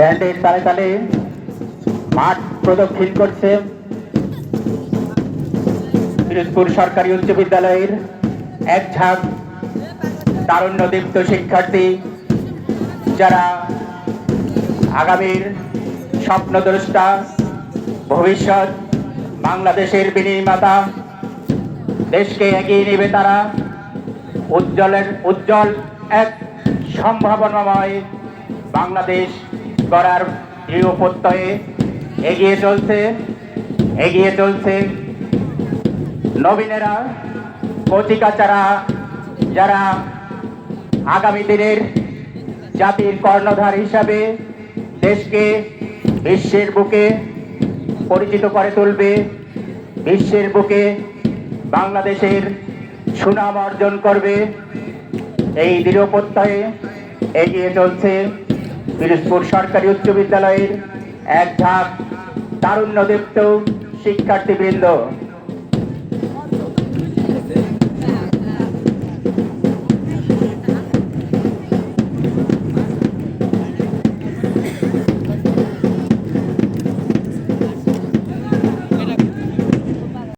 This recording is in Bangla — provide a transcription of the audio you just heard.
ব্যান্ডের তালে তালে মাঠ প্রদক্ষিণ করছে। পিরোজপুর সরকারি উচ্চ বিদ্যালয়ের এক ঝাঁক তারুণ্যদীপ্ত শিক্ষার্থী, যারা আগামীর স্বপ্নদ্রষ্টা, ভবিষ্যৎ, বাংলাদেশের বিনির্মাতা, দেশকে এগিয়ে নেবে তারা, উজ্জ্বলের উজ্জ্বল এক সম্ভাবনাময় বাংলাদেশ। গড়ার দৃঢ় প্রত্যয়ে এগিয়ে চলছে এগিয়ে চলছে নবীনেরা কচিকাচারা যারা আগামী দিনের জাতির কর্ণধার হিসাবে দেশকে বিশ্বের বুকে পরিচিত করে তুলবে, বিশ্বের বুকে বাংলাদেশের সুনাম অর্জন করবে, এই দৃঢ় প্রত্যয়ে এগিয়ে চলছে পিরোজপুর সরকারি উচ্চ বিদ্যালয়ের এক ঝাঁক তারুণ্যদীপ্ত শিক্ষার্থীবৃন্দ